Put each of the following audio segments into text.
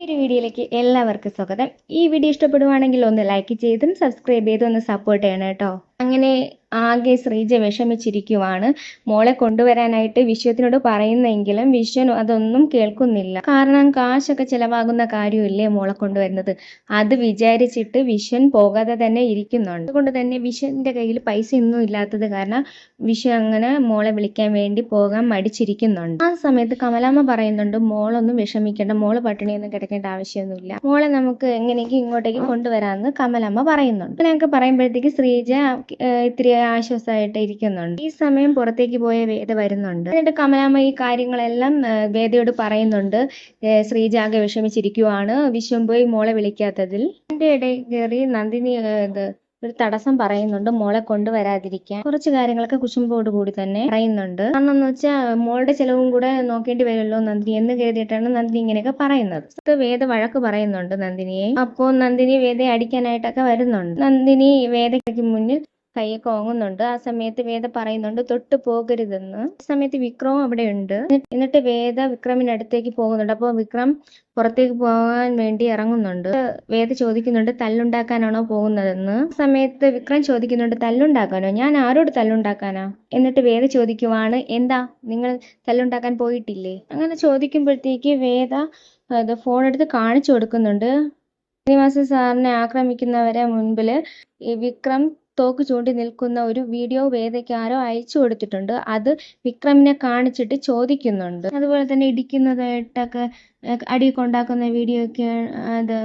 ഒരു വീഡിയോയിലേക്ക് എല്ലാവർക്കും സ്വാഗതം. ഈ വീഡിയോ ഇഷ്ടപ്പെടുവാണെങ്കിൽ ഒന്ന് ലൈക്ക് ചെയ്തും സബ്സ്ക്രൈബ് ചെയ്തും ഒന്ന് സപ്പോർട്ട് ചെയ്യണം കേട്ടോ. അങ്ങനെ ആകെ ശ്രീജ വിഷമിച്ചിരിക്കുവാണ്. മോളെ കൊണ്ടുവരാനായിട്ട് വിശ്വത്തിനോട് പറയുന്നെങ്കിലും വിശ്വൻ അതൊന്നും കേൾക്കുന്നില്ല. കാരണം കാശൊക്കെ ചിലവാകുന്ന കാര്യമില്ലേ മോളെ കൊണ്ടുവരുന്നത്? അത് വിചാരിച്ചിട്ട് വിശ്വൻ പോകാതെ തന്നെ ഇരിക്കുന്നുണ്ട്. അതുകൊണ്ട് തന്നെ വിശ്വന്റെ കയ്യിൽ പൈസ ഒന്നും ഇല്ലാത്തത് കാരണം വിശ്വ അങ്ങനെ മോളെ വിളിക്കാൻ വേണ്ടി പോകാൻ മടിച്ചിരിക്കുന്നുണ്ട്. ആ സമയത്ത് കമലാമ്മ പറയുന്നുണ്ട് മോളൊന്നും വിഷമിക്കേണ്ട മോൾ പട്ടിണിയൊന്നും കിടക്കേണ്ട ആവശ്യമൊന്നുമില്ല. മോളെ നമുക്ക് എങ്ങനെയെങ്കിലും ഇങ്ങോട്ടേക്ക് കൊണ്ടുവരാമെന്ന് കമലാമ്മ പറയുന്നുണ്ട്. അങ്ങനെയൊക്കെ പറയുമ്പോഴത്തേക്ക് ശ്രീജ ഇത്തിരി ആശ്വാസമായിട്ട് ഇരിക്കുന്നുണ്ട്. ഈ സമയം പുറത്തേക്ക് പോയ വേദ വരുന്നുണ്ട്. എന്നിട്ട് കമലാമ്മ ഈ കാര്യങ്ങളെല്ലാം വേദയോട് പറയുന്നുണ്ട്. ശ്രീജാഗ വിഷമിച്ചിരിക്കുവാണ്. വിശ്വം പോയി മോളെ വിളിക്കാത്തതിൽ. എന്റെ ഇടയിൽ കയറി നന്ദിനി ഒരു തടസ്സം പറയുന്നുണ്ട്. മോളെ കൊണ്ടുവരാതിരിക്കാൻ. കുറച്ച് കാര്യങ്ങളൊക്കെ കുശുമ്പോട് കൂടി തന്നെ പറയുന്നുണ്ട്. കാരണം എന്ന് വെച്ചാൽ മോളുടെ ചെലവും കൂടെ നോക്കേണ്ടി വരുമല്ലോ നന്ദിനി. എന്ന് കരുതിയിട്ടാണ് നന്ദിനി ഇങ്ങനെയൊക്കെ പറയുന്നത്. വേദ വഴക്ക് പറയുന്നുണ്ട് നന്ദിനിയെ. അപ്പോൾ നന്ദിനി വേദയെ അടിക്കാനായിട്ടൊക്കെ വരുന്നുണ്ട്. നന്ദിനി വേദയ്ക്ക് മുന്നിൽ കൈയൊക്കെ കോങ്ങുന്നുണ്ട് ആ സമയത്ത് വേദ പറയുന്നുണ്ട് തൊട്ട് പോകരുതെന്ന്. സമയത്ത് വിക്രമം അവിടെ ഉണ്ട്. എന്നിട്ട് വേദ വിക്രമിന്റെ അടുത്തേക്ക് പോകുന്നുണ്ട്. അപ്പോൾ വിക്രം പുറത്തേക്ക് പോകാൻ വേണ്ടി ഇറങ്ങുന്നുണ്ട്. വേദ ചോദിക്കുന്നുണ്ട് തല്ലുണ്ടാക്കാനാണോ പോകുന്നതെന്ന്? സമയത്ത് വിക്രം ചോദിക്കുന്നുണ്ട് തല്ലുണ്ടാക്കാനോ? ഞാൻ ആരോട് തല്ലുണ്ടാക്കാനാ? എന്നിട്ട് വേദ ചോദിക്കുവാണ് എന്താ? നിങ്ങൾ തല്ലുണ്ടാക്കാൻ പോയിട്ടില്ലേ? അങ്ങനെ ചോദിക്കുമ്പോഴത്തേക്ക് വേദ ഫോൺ എടുത്ത് കാണിച്ചു കൊടുക്കുന്നുണ്ട്. ശ്രീനിവാസ സാറിനെ ആക്രമിക്കുന്നവരെ മുൻപിൽ വിക്രം തോക്ക് ചൂണ്ടി നിൽക്കുന്ന ഒരു വീഡിയോ വേദയ്ക്ക് ആരോ അയച്ചു കൊടുത്തിട്ടുണ്ട്. അത് വിക്രമിനെ കാണിച്ചിട്ട് ചോദിക്കുന്നുണ്ട്. അതുപോലെ തന്നെ ഇടിക്കുന്നതായിട്ടൊക്കെ അടി കൊണ്ടാക്കുന്ന വീഡിയോ ഒക്കെ അത്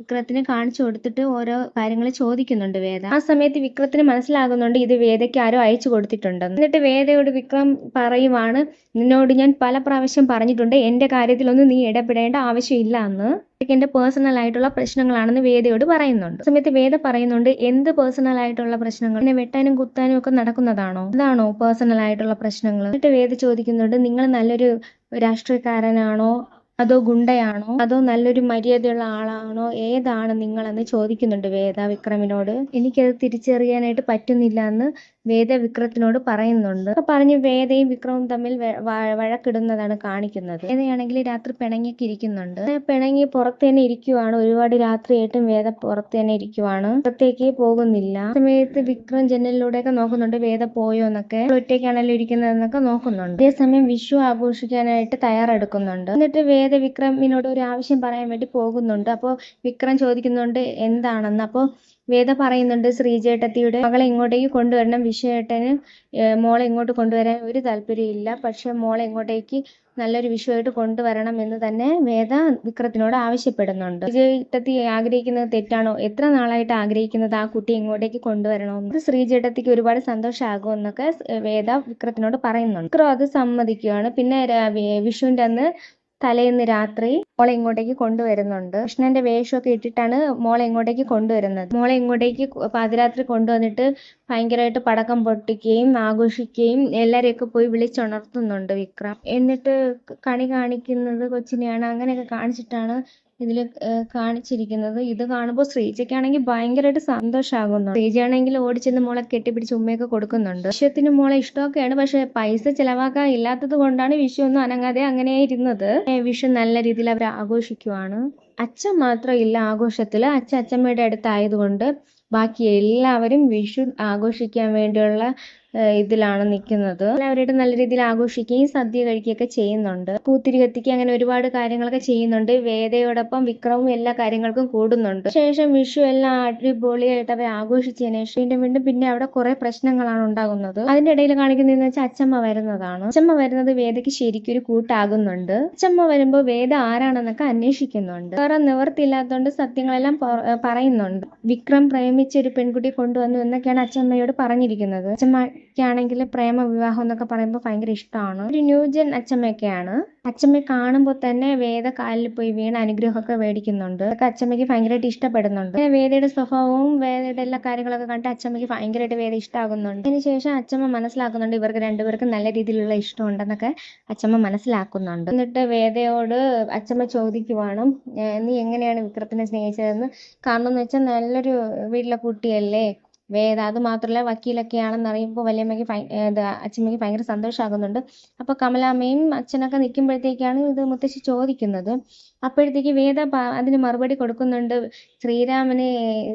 വിക്രത്തിന് കാണിച്ചു കൊടുത്തിട്ട് ഓരോ കാര്യങ്ങൾ ചോദിക്കുന്നുണ്ട് വേദ. ആ സമയത്ത് വിക്രത്തിന് മനസ്സിലാകുന്നുണ്ട് ഇത് വേദയ്ക്ക് ആരോ അയച്ചു കൊടുത്തിട്ടുണ്ടെന്ന്. എന്നിട്ട് വേദയോട് വിക്രം പറയുവാണ് നിന്നോട് ഞാൻ പല പ്രാവശ്യം പറഞ്ഞിട്ടുണ്ട് എന്റെ കാര്യത്തിലൊന്നും നീ ഇടപെടേണ്ട ആവശ്യമില്ല എന്ന്. എന്റെ പേഴ്സണൽ ആയിട്ടുള്ള പ്രശ്നങ്ങളാണെന്ന് വേദയോട് പറയുന്നുണ്ട്. സമയത്ത് വേദ പറയുന്നുണ്ട് എന്ത് പേഴ്സണൽ ആയിട്ടുള്ള പ്രശ്നങ്ങൾ? എന്നെ വെട്ടാനും കുത്താനും ഒക്കെ നടക്കുന്നതാണോ? അതാണോ പേഴ്സണൽ ആയിട്ടുള്ള പ്രശ്നങ്ങൾ എന്നിട്ട് വേദ ചോദിക്കുന്നുണ്ട് നിങ്ങൾ നല്ലൊരു രാഷ്ട്രീയക്കാരനാണോ? അതോ ഗുണ്ടയാണോ? അതോ നല്ലൊരു മര്യാദയുള്ള ആളാണോ? ഏതാണ് നിങ്ങളെന്ന് ചോദിക്കുന്നുണ്ട് വേദ വിക്രമിനോട്. എനിക്കത് തിരിച്ചറിയാനായിട്ട് പറ്റുന്നില്ല എന്ന് വേദ വിക്രത്തിനോട് പറയുന്നുണ്ട് പറഞ്ഞ് വേദയും വിക്രവും തമ്മിൽ വഴക്കിടുന്നതാണ് കാണിക്കുന്നത്. വേദയാണെങ്കിൽ രാത്രി പിണങ്ങിയൊക്കെ ഇരിക്കുന്നുണ്ട്. പിണങ്ങി പുറത്ത് തന്നെ ഇരിക്കുവാണ്. ഒരുപാട് രാത്രിയായിട്ടും വേദ പുറത്ത് തന്നെ ഇരിക്കുവാണ്. പുറത്തേക്ക് പോകുന്നില്ല. സമയത്ത് വിക്രം ജനലിലൂടെ ഒക്കെ നോക്കുന്നുണ്ട്. വേദ പോയോ എന്നൊക്കെ. ഒറ്റയ്ക്കാണല്ലോ ഇരിക്കുന്നതെന്നൊക്കെ നോക്കുന്നുണ്ട്. അതേസമയം വിഷു ആഘോഷിക്കാനായിട്ട് തയ്യാറെടുക്കുന്നുണ്ട്. എന്നിട്ട് വേദ വിക്രമിനോട് ഒരു ആവശ്യം പറയാൻ വേണ്ടി പോകുന്നുണ്ട്. അപ്പോൾ വിക്രം ചോദിക്കുന്നുണ്ട് എന്താണെന്ന്? അപ്പോൾ വേദ പറയുന്നുണ്ട് ശ്രീജേട്ടത്തിയുടെ മകളെ ഇങ്ങോട്ടേക്ക് കൊണ്ടുവരണം വിഷയേട്ടന് ഏഹ് മോളെ ഇങ്ങോട്ട് കൊണ്ടുവരാൻ ഒരു താല്പര്യമില്ല. പക്ഷെ മോളെ ഇങ്ങോട്ടേക്ക് നല്ലൊരു വിഷയമായിട്ട് കൊണ്ടുവരണം എന്ന് തന്നെ വേദ വിക്രത്തിനോട് ആവശ്യപ്പെടുന്നുണ്ട്. ശ്രീചേട്ടത്തി ആഗ്രഹിക്കുന്നത് തെറ്റാണോ? എത്ര നാളായിട്ട് ആഗ്രഹിക്കുന്നത് ആ കുട്ടി ഇങ്ങോട്ടേക്ക് കൊണ്ടുവരണമെന്ന്? ശ്രീചേട്ടത്തിക്ക് ഒരുപാട് സന്തോഷമാകുമെന്നൊക്കെ വേദ വിക്രത്തിനോട് പറയുന്നുണ്ട്. വിക്രം അത് സമ്മതിക്കുകയാണ്. പിന്നെ വിഷുവിന്റെ അന്ന് തലേന്ന് രാത്രി മോളെ ഇങ്ങോട്ടേക്ക് കൊണ്ടുവരുന്നുണ്ട്. കൃഷ്ണന്റെ വേഷമൊക്കെ ഇട്ടിട്ടാണ് മോളെ ഇങ്ങോട്ടേക്ക് കൊണ്ടുവരുന്നത്. മോളെ ഇങ്ങോട്ടേക്ക് പാതിരാത്രി കൊണ്ടുവന്നിട്ട് ഭയങ്കരമായിട്ട് പടക്കം പൊട്ടിക്കുകയും ആഘോഷിക്കുകയും എല്ലാരെയൊക്കെ പോയി വിളിച്ചുണർത്തുന്നുണ്ട് വിക്രം. എന്നിട്ട് കണി കാണിക്കുന്നത് കൊച്ചിനെയാണ്. അങ്ങനെയൊക്കെ കാണിച്ചിട്ടാണ് ഇതിൽ കാണിച്ചിരിക്കുന്നത്. ഇത് കാണുമ്പോൾ ശ്രീജയ്ക്കാണെങ്കിൽ ഭയങ്കരമായിട്ട് സന്തോഷമാകുന്നു ശ്രീജയാണെങ്കിൽ ഓടിച്ചെന്ന് മോളെ കെട്ടിപ്പിടിച്ച് ഉമ്മയൊക്കെ കൊടുക്കുന്നുണ്ട്. വിശ്വത്തിന് മോളെ ഇഷ്ടമൊക്കെയാണ്. പക്ഷെ പൈസ ചെലവാക്കാൻ ഇല്ലാത്തത് കൊണ്ടാണ് വിഷു ഒന്നും അനങ്ങാതെ അങ്ങനെ ഇരുന്നത്. വിഷു നല്ല രീതിയിൽ അവർ ആഘോഷിക്കുവാണ്. അച്ഛൻ മാത്രം ഇല്ല ആഘോഷത്തിൽ അച്ഛൻ അച്ഛമ്മയുടെ അടുത്തായതുകൊണ്ട് ബാക്കി എല്ലാവരും വിഷു ആഘോഷിക്കാൻ വേണ്ടിയുള്ള ഇതിലാണ് നിൽക്കുന്നത് എല്ലാവരായിട്ട് നല്ല രീതിയിൽ ആഘോഷിക്കുകയും സദ്യ കഴിക്കുകയൊക്കെ ചെയ്യുന്നുണ്ട്. പൂത്തിരി കത്തിക്കുക അങ്ങനെ ഒരുപാട് കാര്യങ്ങളൊക്കെ ചെയ്യുന്നുണ്ട്. വേദയോടൊപ്പം വിക്രവും എല്ലാ കാര്യങ്ങൾക്കും കൂടുന്നുണ്ട്. ശേഷം വിഷു എല്ലാം അടിപൊളിയായിട്ട് അവർ ആഘോഷിച്ചതിന് ശേഷം വീണ്ടും വീണ്ടും പിന്നെ അവിടെ കുറെ പ്രശ്നങ്ങളാണ് ഉണ്ടാകുന്നത്. അതിന്റെ ഇടയിൽ കാണിക്കുന്നതെന്ന് വെച്ചാൽ അച്ചമ്മ വരുന്നതാണ്. അച്ചമ്മ വരുന്നത് വേദയ്ക്ക് ശരിക്കും ഒരു കൂട്ടാകുന്നുണ്ട്. അച്ചമ്മ വരുമ്പോൾ വേദ ആരാണെന്നൊക്കെ അന്വേഷിക്കുന്നുണ്ട്. വേറെ നിവർത്തിയില്ലാത്തതുകൊണ്ട് സത്യങ്ങളെല്ലാം പറയുന്നുണ്ട്. വിക്രം പ്രേമിച്ച ഒരു പെൺകുട്ടി കൊണ്ടുവന്നു എന്നൊക്കെയാണ് അച്ചമ്മയോട് പറഞ്ഞിരിക്കുന്നത്. അച്ചമ്മയ്ക്കാണെങ്കിൽ പ്രേമ വിവാഹം എന്നൊക്കെ പറയുമ്പോൾ ഭയങ്കര ഇഷ്ടമാണ് ഒരു ന്യൂജൻ അച്ചമ്മയൊക്കെയാണ്. അച്ചമ്മയെ കാണുമ്പോൾ തന്നെ വേദ കാലിൽ പോയി വീണ് അനുഗ്രഹമൊക്കെ മേടിക്കുന്നുണ്ട്. അതൊക്കെ അച്ചമ്മയ്ക്ക് ഭയങ്കരമായിട്ട് ഇഷ്ടപ്പെടുന്നുണ്ട്. വേദയുടെ സ്വഭാവവും വേദയുടെ എല്ലാ കാര്യങ്ങളൊക്കെ കണ്ട് അച്ചമ്മയ്ക്ക് ഭയങ്കരമായിട്ട് വേദ ഇഷ്ടമാകുന്നുണ്ട് അതിനുശേഷം അച്ചമ്മ മനസ്സിലാക്കുന്നുണ്ട് ഇവർക്ക് രണ്ടുപേർക്കും നല്ല രീതിയിലുള്ള ഇഷ്ടമുണ്ടെന്നൊക്കെ അച്ചമ്മ മനസ്സിലാക്കുന്നുണ്ട്. എന്നിട്ട് വേദയോട് അച്ചമ്മ ചോദിക്കുവാണ് നീ എങ്ങനെയാണ് വിക്രത്തിനെ സ്നേഹിച്ചതെന്ന്? കാരണം എന്ന് വെച്ചാൽ നല്ലൊരു വീട്ടിലെ കുട്ടിയല്ലേ? വേദ അത് മാത്രമല്ല വക്കീലൊക്കെ ആണെന്ന് അറിയുമ്പോൾ വല്യമ്മയ്ക്ക് അച്ഛമ്മയ്ക്ക് ഭയങ്കര സന്തോഷമാകുന്നുണ്ട് അപ്പോൾ കമലാമ്മയും അച്ഛനൊക്കെ നിൽക്കുമ്പോഴത്തേക്കാണ് ഇത് മുത്തശ്ശി ചോദിക്കുന്നത്. അപ്പോഴത്തേക്ക് വേദ അതിന് മറുപടി കൊടുക്കുന്നുണ്ട്. ശ്രീരാമനെ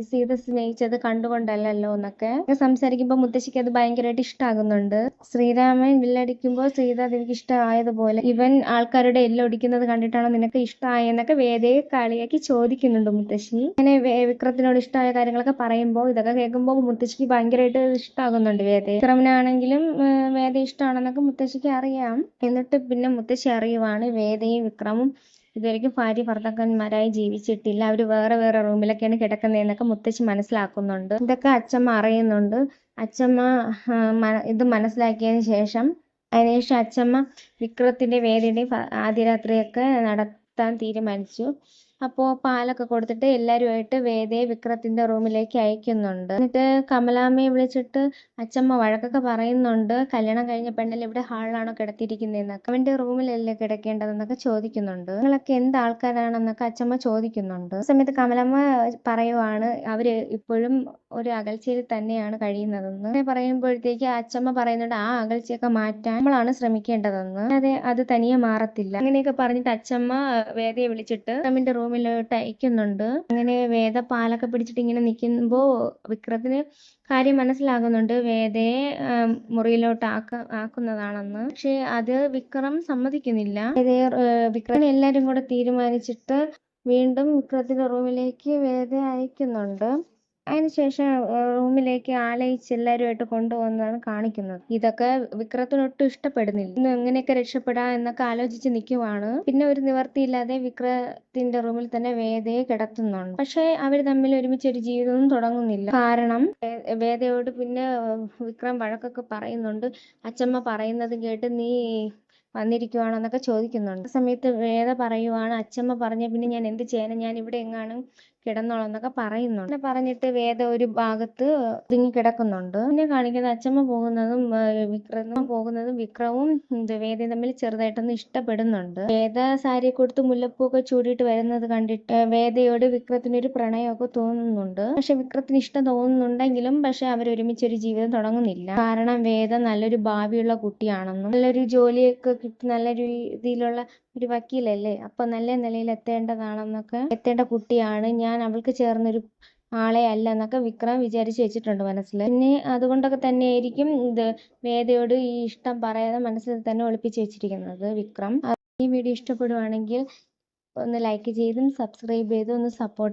സീത സ്നേഹിച്ചത് കണ്ടുകൊണ്ടല്ലല്ലോ എന്നൊക്കെ. സംസാരിക്കുമ്പോൾ മുത്തശ്ശിക്ക് അത് ഭയങ്കരമായിട്ട് ഇഷ്ടമാകുന്നുണ്ട് ശ്രീരാമൻ വില്ലടിക്കുമ്പോൾ സീത നിനക്ക് ഇഷ്ടമായതുപോലെ ഇവൻ ആൾക്കാരുടെ എല്ലാം ഒടിക്കുന്നത് കണ്ടിട്ടാണോ നിനക്ക് ഇഷ്ടമായെന്നൊക്കെ വേദയെ കളിയാക്കി ചോദിക്കുന്നുണ്ട് മുത്തശ്ശി. അങ്ങനെ വിക്രത്തിനോട് ഇഷ്ടമായ കാര്യങ്ങളൊക്കെ പറയുമ്പോൾ ഇതൊക്കെ കേൾക്കുമ്പോൾ മുത്തശ്ശിക്ക് ഭയങ്കരമായിട്ട് ഇഷ്ടമാകുന്നുണ്ട് വേദയെ. വിക്രമനാണെങ്കിലും വേദ ഇഷ്ടമാണെന്നൊക്കെ മുത്തശ്ശിക്ക് അറിയാം. എന്നിട്ട് പിന്നെ മുത്തശ്ശി അറിയുവാണ് വേദയും വിക്രമും ഇതുവരെയ്ക്കും ഭാര്യ ഭർത്താക്കന്മാരായി ജീവിച്ചിട്ടില്ല. അവർ വേറെ വേറെ റൂമിലൊക്കെയാണ് കിടക്കുന്നതെന്നൊക്കെ മുത്തശ്ശി മനസ്സിലാക്കുന്നുണ്ട്. ഇതൊക്കെ അച്ഛമ്മ അറിയുന്നുണ്ട്. അച്ഛമ്മ ഇത് മനസ്സിലാക്കിയതിന് ശേഷം അതിനുശേഷം അച്ഛമ്മ വിക്രത്തിന്റെ വേദിയുടെയും ആദ്യരാത്രിയൊക്കെ ആദ്യ രാത്രിയൊക്കെ നടത്താൻ തീരുമാനിച്ചു. അപ്പോൾ പാലൊക്കെ കൊടുത്തിട്ട് എല്ലാവരുമായിട്ട് വേദയെ വിക്രത്തിന്റെ റൂമിലേക്ക് അയക്കുന്നുണ്ട്. എന്നിട്ട് കമലാമ്മയെ വിളിച്ചിട്ട് അച്ചമ്മ വഴക്കൊക്കെ പറയുന്നുണ്ട്. കല്യാണം കഴിഞ്ഞ പെണ്ണല്ലേ ഇവിടെ ഹാളിലാണോ കിടത്തിയിരിക്കുന്നതെന്നൊക്കെ. അവന്റെ റൂമിലല്ലേ കിടക്കേണ്ടതെന്നൊക്കെ ചോദിക്കുന്നുണ്ട്. നിങ്ങളൊക്കെ എന്ത് ആൾക്കാരാണെന്നൊക്കെ അച്ചമ്മ ചോദിക്കുന്നുണ്ട്. ആ സമയത്ത് കമലമ്മ പറയുവാണ് അവർ ഇപ്പോഴും ഒരു അകൽച്ചയിൽ തന്നെയാണ് കഴിയുന്നതെന്ന്. പറയുമ്പോഴത്തേക്ക് അച്ഛമ്മ പറയുന്നുണ്ട് ആ അകൽച്ചയൊക്കെ മാറ്റാൻ നമ്മളാണ് ശ്രമിക്കേണ്ടതെന്ന്. അതെ അത് തനിയെ മാറത്തില്ല. അങ്ങനെയൊക്കെ പറഞ്ഞിട്ട് അച്ചമ്മ വേദയെ വിളിച്ചിട്ട് വിക്രമിന്റെ റൂമിലോട്ട് അയക്കുന്നുണ്ട് അങ്ങനെ വേദ പാലൊക്കെ പിടിച്ചിട്ട് ഇങ്ങനെ നിൽക്കുമ്പോൾ വിക്രത്തിന് കാര്യം മനസ്സിലാകുന്നുണ്ട്. വേദയെ മുറിയിലോട്ട് ആക്ക ആക്കുന്നതാണെന്ന്. പക്ഷെ അത് വിക്രം സമ്മതിക്കുന്നില്ല. വേദയെ വിക്രം എല്ലാരും കൂടെ തീരുമാനിച്ചിട്ട് വീണ്ടും വിക്രത്തിന്റെ റൂമിലേക്ക് വേദ അയക്കുന്നുണ്ട്. അതിനുശേഷം ശേഷം റൂമിലേക്ക് ആലയിച്ച് എല്ലാവരുമായിട്ട് കൊണ്ടുപോകുന്നതാണ് കാണിക്കുന്നത്. ഇതൊക്കെ വിക്രത്തിന് ഒട്ടും ഇഷ്ടപ്പെടുന്നില്ല. ഇന്ന് എങ്ങനെയൊക്കെ രക്ഷപ്പെടാം എന്നൊക്കെ ആലോചിച്ച് നിൽക്കുവാണ് പിന്നെ ഒരു നിവർത്തിയില്ലാതെ വിക്രത്തിന്റെ റൂമിൽ തന്നെ വേദയെ കിടത്തുന്നുണ്ട്. പക്ഷേ അവർ തമ്മിൽ ഒരുമിച്ച് ഒരു ജീവിതവും തുടങ്ങുന്നില്ല. കാരണം വേദയോട് പിന്നെ വിക്രം വഴക്കൊക്കെ പറയുന്നുണ്ട്. അച്ചമ്മ പറയുന്നത് കേട്ട് നീ വന്നിരിക്കുവാണെന്നൊക്കെ ചോദിക്കുന്നുണ്ട്. ആ സമയത്ത് വേദ പറയുവാണ് അച്ചമ്മ പറഞ്ഞ പിന്നെ ഞാൻ എന്ത് ചെയ്യാനാ? ഞാൻ ഇവിടെ എങ്ങാനും കിടന്നോളാം എന്നൊക്കെ പറയുന്നുണ്ട്. അങ്ങനെ പറഞ്ഞിട്ട് വേദ ഒരു ഭാഗത്ത് ഒതുങ്ങി കിടക്കുന്നുണ്ട്. പിന്നെ കാണിക്കുന്നത് അച്ഛമ്മ പോകുന്നതും വിക്രമൻ പോകുന്നതും വിക്രവും വേദയും തമ്മിൽ ചെറുതായിട്ടൊന്ന് ഇഷ്ടപ്പെടുന്നുണ്ട്. വേദ സാരി കൊടുത്ത് മുല്ലപ്പൂക്കെ ചൂടിയിട്ട് വരുന്നത് കണ്ടിട്ട് വേദയോട് വിക്രത്തിന് ഒരു പ്രണയമൊക്കെ തോന്നുന്നുണ്ട്. പക്ഷെ വിക്രത്തിന് ഇഷ്ടം തോന്നുന്നുണ്ടെങ്കിലും പക്ഷെ ഒരു ജീവിതം തുടങ്ങുന്നില്ല. കാരണം വേദ നല്ലൊരു ഭാവിയുള്ള കുട്ടിയാണെന്നും നല്ലൊരു ജോലിയൊക്കെ കിട്ടി നല്ല രീതിയിലുള്ള ഒരു വക്കീലല്ലേ അപ്പൊ നല്ല നിലയിൽ എത്തേണ്ടതാണെന്നൊക്കെ എത്തേണ്ട കുട്ടിയാണ്. ഞാൻ അവൾക്ക് ചേർന്നൊരു ആളെ അല്ല എന്നൊക്കെ വിക്രം വിചാരിച്ചു വെച്ചിട്ടുണ്ട് മനസ്സിൽ. പിന്നെ അതുകൊണ്ടൊക്കെ തന്നെ ആയിരിക്കും ഇത് വേദയോട് ഈ ഇഷ്ടം പറയാതെ മനസ്സിൽ തന്നെ ഒളിപ്പിച്ച് വെച്ചിരിക്കുന്നത് വിക്രം. ഈ വീഡിയോ ഇഷ്ടപ്പെടുവാണെങ്കിൽ ഒന്ന് ലൈക്ക് ചെയ്തും സബ്സ്ക്രൈബ് ചെയ്തും ഒന്ന് സപ്പോർട്ട്